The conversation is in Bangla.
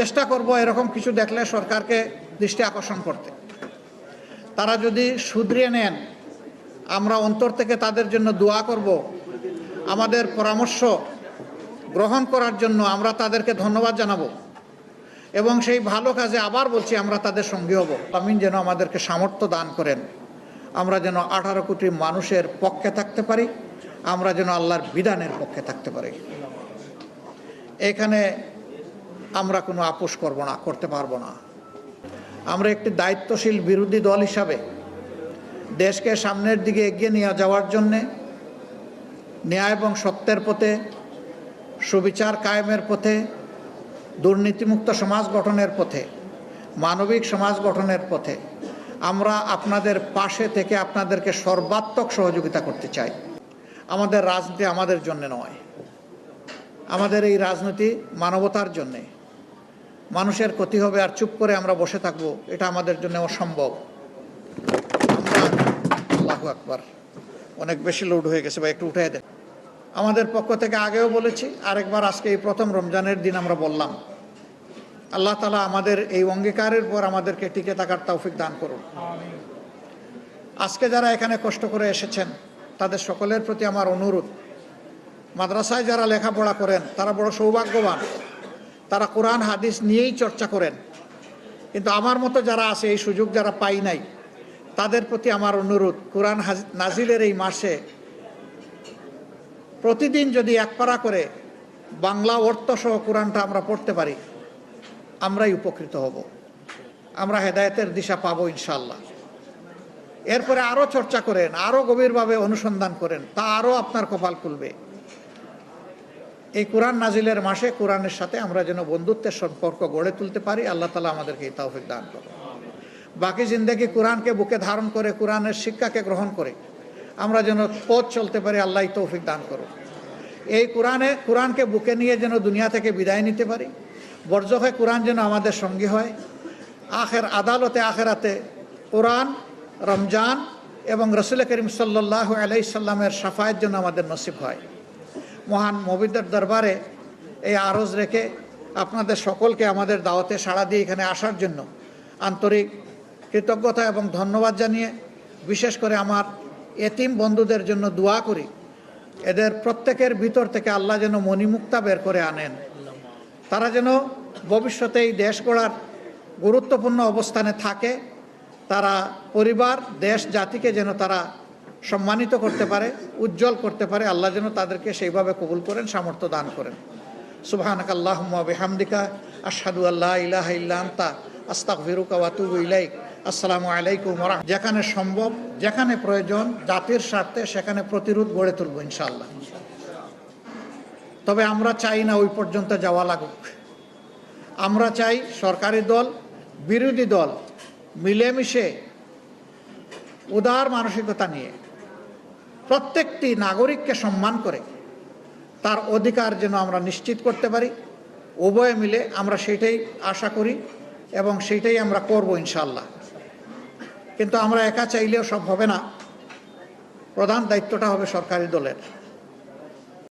চেষ্টা করব এরকম কিছু দেখলে সরকারকে দৃষ্টি আকর্ষণ করতে। তারা যদি শুধরিয়ে নেন, আমরা অন্তর থেকে তাদের জন্য দোয়া করব। আমাদের পরামর্শ গ্রহণ করার জন্য আমরা তাদেরকে ধন্যবাদ জানাব। এবং সেই ভালো কাজে আবার বলছি, আমরা তাদের সঙ্গী হব। আমিন যেন আমাদেরকে সামর্থ্য দান করেন। আমরা যেন আঠারো কোটি মানুষের পক্ষে থাকতে পারি। আমরা যেন আল্লাহর বিধানের পক্ষে থাকতে পারি। এখানে আমরা কোনো আপোষ করব না, করতে পারব না। আমরা একটি দায়িত্বশীল বিরোধী দল হিসাবে দেশকে সামনের দিকে এগিয়ে নিয়ে যাওয়ার জন্যে ন্যায় এবং সত্যের পথে, সুবিচার কায়েমের পথে, দুর্নীতিমুক্ত সমাজ গঠনের পথে, মানবিক সমাজ গঠনের পথে আমরা আপনাদের পাশে থেকে আপনাদেরকে সর্বাত্মক সহযোগিতা করতে চাই। আমাদের রাজনীতি আমাদের জন্য নয়। আমাদের এই রাজনীতি মানবতার জন্যে। মানুষের ক্ষতি হবে আর চুপ করে আমরা বসে থাকব, এটা আমাদের জন্য অসম্ভব। আল্লাহু আকবার। অনেক বেশি লোড হয়ে গেছে বা একটু উঠে দেন। আমাদের পক্ষ থেকে আগেও বলেছি, আরেকবার আজকে এই প্রথম রমজানের দিন আমরা বললাম। আল্লাহ তালা আমাদের এই অঙ্গীকারের পর আমাদেরকে টিকে থাকার তৌফিক দান করুন। আজকে যারা এখানে কষ্ট করে এসেছেন, তাদের সকলের প্রতি আমার অনুরোধ। মাদ্রাসায় যারা লেখাপড়া করেন, তারা বড় সৌভাগ্যবান। তারা কোরআন, হাদিস নিয়েই চর্চা করেন। কিন্তু আমার মতো যারা আছে, এই সুযোগ যারা পাই নাই, তাদের প্রতি আমার অনুরোধ, কোরআন নাজিলের এই মাসে প্রতিদিন যদি এক পারা করে বাংলা অর্থ সহ কোরআনটা আমরা পড়তে পারি, আমরাই উপকৃত হব। আমরা হেদায়েতের দিশা পাবো ইনশাল্লাহ এরপরে আরও চর্চা করেন আরও গভীরভাবে অনুসন্ধান করেন, তা আরও আপনার কপাল খুলবে। এই কোরআন নাজিলের মাসে কোরআনের সাথে আমরা যেন বন্ধুত্বের সম্পর্ক গড়ে তুলতে পারি, আল্লাহ তালা আমাদেরকে এই তৌফিক দান করুন। বাকি জিন্দগি কোরআনকে বুকে ধারণ করে, কোরআনের শিক্ষাকে গ্রহণ করে, আমরা যেন পথ চলতে পারি, আল্লাহ তৌফিক দান করুন। এই কোরআনে, কোরআনকে বুকে নিয়ে যেন দুনিয়া থেকে বিদায় নিতে পারি বর্জ্য হয়ে কোরআন যেন আমাদের সঙ্গী হয়। আখের আদালতে, আখেরাতে কোরআন, রমজান এবং রসুল করিম সাল্লাহ আলাই সাল্লামের সাফায়ের জন্য আমাদের নসিব হয়। মহান মবিদের দরবারে এই আরজ রেখে আপনাদের সকলকে আমাদের দাওয়াতে সাড়া দিয়ে এখানে আসার জন্য আন্তরিক কৃতজ্ঞতা এবং ধন্যবাদ জানিয়ে বিশেষ করে আমার এতিম বন্ধুদের জন্য দোয়া করি। এদের প্রত্যেকের ভিতর থেকে আল্লাহ যেন মণিমুক্তা বের করে আনেন। তারা যেন ভবিষ্যতে এই দেশ গড়ার গুরুত্বপূর্ণ অবস্থানে থাকে। তারা পরিবার, দেশ, জাতিকে যেন তারা সম্মানিত করতে পারে, উজ্জ্বল করতে পারে, আল্লাহ যেন তাদেরকে সেইভাবে কবুল করেন, সামর্থ্য দান করেন। সুবহানাক আল্লাহুম্মা বিহামদিকা, আশহাদু আল্লা ইলাহা ইল্লা আনতা, আস্তাগফিরুকা ওয়া আতুবু ইলাইক। আসসালামু আলাইকুম রাহমাতুল্লাহ। যেখানে সম্ভব, যেখানে প্রয়োজন, জাতির স্বার্থে সেখানে প্রতিরোধ গড়ে তুলব ইনশাআল্লাহ। তবে আমরা চাই না ওই পর্যন্ত যাওয়া লাগুক। আমরা চাই সরকারি দল, বিরোধী দল, মিলেমিশে উদার মানসিকতা নিয়ে প্রত্যেকটি নাগরিককে সম্মান করে তার অধিকার যেন আমরা নিশ্চিত করতে পারি। উভয়ে মিলে আমরা সেটাই আশা করি এবং সেটাই আমরা করব ইনশাল্লাহ কিন্তু আমরা একা চাইলেও সব হবে না। প্রধান দায়িত্বটা হবে সরকারি দলের।